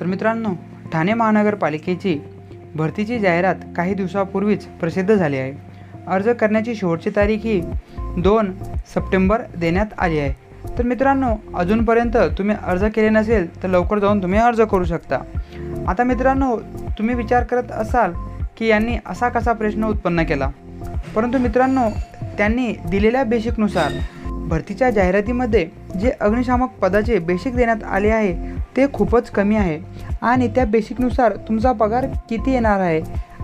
तर मित्रांनो ठाणे महानगरपालिकेची भरतीची जाहिरात काही दिवसापूर्वीच प्रसिद्ध झाली आहे. अर्ज करण्याची शेवटची तारीख ही दोन सप्टेंबर देण्यात आली आहे. तर मित्रांनो अजूनपर्यंत तुम्ही अर्ज केले नसेल तर लवकर जाऊन तुम्ही अर्ज करू शकता. आता मित्रांनो तुम्ही विचार करत असाल की यांनी असा कसा प्रश्न उत्पन्न केला? परंतु मित्रांनो त्यांनी दिलेल्या बेसिकनुसार भरतीच्या जाहिरातीमध्ये जे अग्निशामक पदाचे बेसिक देण्यात आले आहे ते खूपच कमी आहे. आणि त्या बेसिकनुसार तुमचा पगार किती येणार आहे?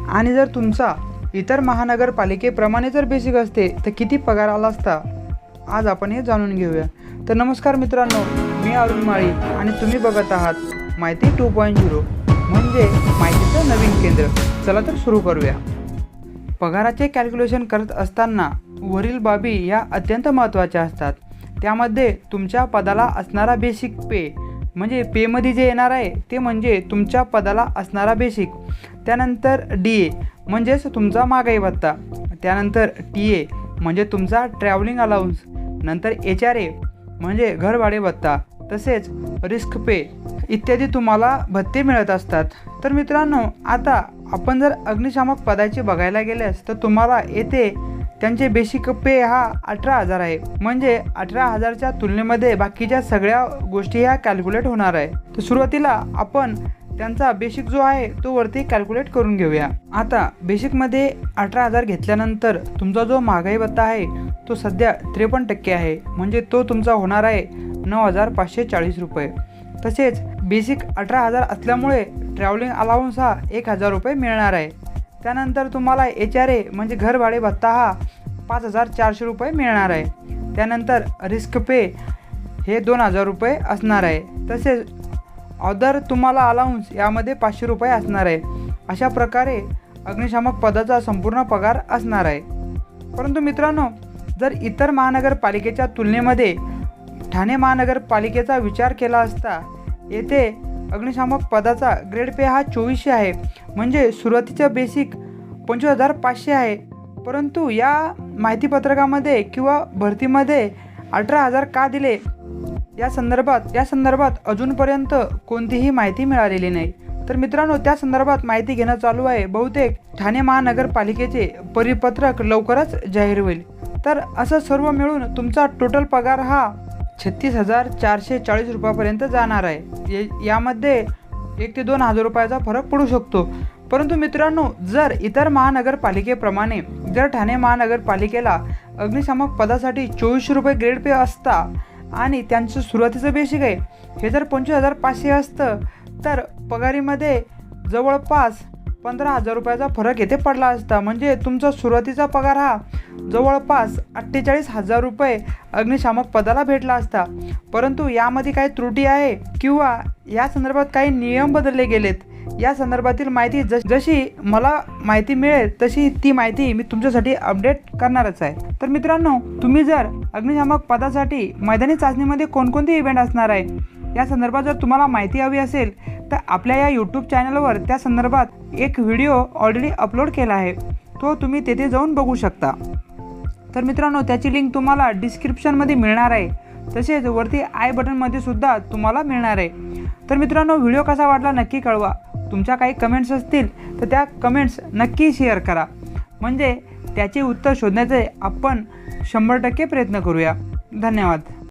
आणि जर तुमचा इतर महानगरपालिकेप्रमाणे जर बेसिक असते तर किती पगार आला असता? आज आपण हे जाणून घेऊया. तर नमस्कार मित्रांनो मी अरुण माळी आणि तुम्ही बघत आहात माहिती टू पॉईंट झिरो म्हणजे माहितीचं नवीन केंद्र. चला तर सुरू करूया. पगाराचे कॅल्क्युलेशन करत असताना वरील बाबी या अत्यंत महत्त्वाच्या असतात. त्यामध्ये तुमच्या पदाला असणारा बेसिक पे म्हणजे पेमध्ये जे येणार आहे ते म्हणजे तुमच्या पदाला असणारा बेसिक त्यानंतर डी ए म्हणजेच तुमचा महागाई भत्ता. त्यानंतर टी ए म्हणजे तुमचा ट्रॅव्हलिंग अलाउन्स नंतर एच आर ए म्हणजे घरभाडे भत्ता. तसेच रिस्क पे इत्यादी तुम्हाला भत्ते मिळत असतात. तर मित्रांनो आता आपण जर अग्निशामक पदाचे बघायला गेल्यास तर तुम्हाला येथे त्यांचे बेसिक पे हा अठरा हजार आहे. म्हणजे अठरा हजारच्या तुलनेमध्ये बाकीच्या सगळ्या गोष्टी ह्या कॅल्क्युलेट होणार आहे. तर सुरुवातीला आपण त्यांचा बेसिक जो आहे तो वरती कॅल्क्युलेट करून घेऊया. आता बेसिकमध्ये अठरा हजार घेतल्यानंतर तुमचा जो महागाई भत्ता आहे तो सध्या त्रेपन्न टक्के आहे. म्हणजे तो तुमचा होणार आहे नऊ हजार पाचशे चाळीस रुपये. तसेच बेसिक अठरा हजार असल्यामुळे ट्रॅव्हलिंग अलाउन्स हा एक हजार रुपये मिळणार आहे. त्यानंतर तुम्हाला एच आर ए म्हणजे घर भाडे भत्ता हा पाच हजार चारशे रुपये मिळणार आहे. त्यानंतर रिस्क पे हे दोन हजार रुपये असणार आहे. तसेच अदर तुम्हाला अलाउन्स यामध्ये पाचशे रुपये असणार आहे. अशा प्रकारे अग्निशामक पदाचा संपूर्ण पगार असणार आहे. परंतु मित्रांनो जर इतर महानगरपालिकेच्या तुलनेमध्ये ठाणे महानगरपालिकेचा विचार केला असता येथे अग्निशामक पदाचा ग्रेड पे हा चोवीसशे आहे. म्हणजे सुरुवातीचं बेसिक पंचवीस हजार पाचशे आहे. परंतु या माहितीपत्रकामध्ये किंवा भरतीमध्ये अठरा हजार का दिले? या संदर्भात या संदर्भात अजूनपर्यंत कोणतीही माहिती मिळालेली नाही. तर मित्रांनो त्या संदर्भात माहिती घेणं चालू आहे. बहुतेक ठाणे महानगरपालिकेचे परिपत्रक लवकरच जाहीर होईल. तर असं सर्व मिळून तुमचा टोटल पगार हा छत्तीस हजार चारशे चाळीस रुपयापर्यंत जाणार आहे. ये- यामध्ये एक ते दोन हजार रुपयाचा फरक पडू शकतो. परंतु मित्रांनो जर इतर महानगरपालिकेप्रमाणे जर ठाणे महानगरपालिकेला अग्निशामक पदासाठी चोवीसशे रुपये ग्रेड पे असता आणि त्यांचं सुरुवातीचं बेसिक आहे हे जर पंचवीस हजार पाचशे असतं तर पगारीमध्ये जवळपास पंधरा हजार रुपयाचा फरक येथे पडला असता. म्हणजे तुमचा सुरुवातीचा पगार हा जवळपास अठ्ठेचाळीस हजार रुपये अग्निशामक पदाला भेटला असता. परंतु यामध्ये काही त्रुटी आहे किंवा या संदर्भात काही नियम बदलले गेलेत. या संदर्भातील माहिती जश जशी मला माहिती मिळेल तशी ती माहिती मी तुमच्यासाठी अपडेट करणारच आहे. तर मित्रांनो तुम्ही जर अग्निशामक पदासाठी मैदानी चाचणीमध्ये कोणकोणते इव्हेंट असणार आहे या संदर्भात जर तुम्हाला माहिती हवी असेल तर आपल्या या यूट्यूब चॅनलवर त्या संदर्भात एक व्हिडिओ ऑलरेडी अपलोड केला आहे. तो तुम्ही तेथे जाऊन बघू शकता. तर मित्रांनो त्याची लिंक तुम्हाला डिस्क्रिप्शनमध्ये मिळणार आहे. तसेच वरती आय बटनमध्ये सुद्धा तुम्हाला मिळणार आहे. तर मित्रांनो व्हिडिओ कसा वाटला नक्की कळवा. तुमच्या काही कमेंट्स असतील तर त्या कमेंट्स नक्की शेअर करा. म्हणजे त्याचे उत्तर शोधण्याचे आपण शंभर टक्के प्रयत्न करूया. धन्यवाद.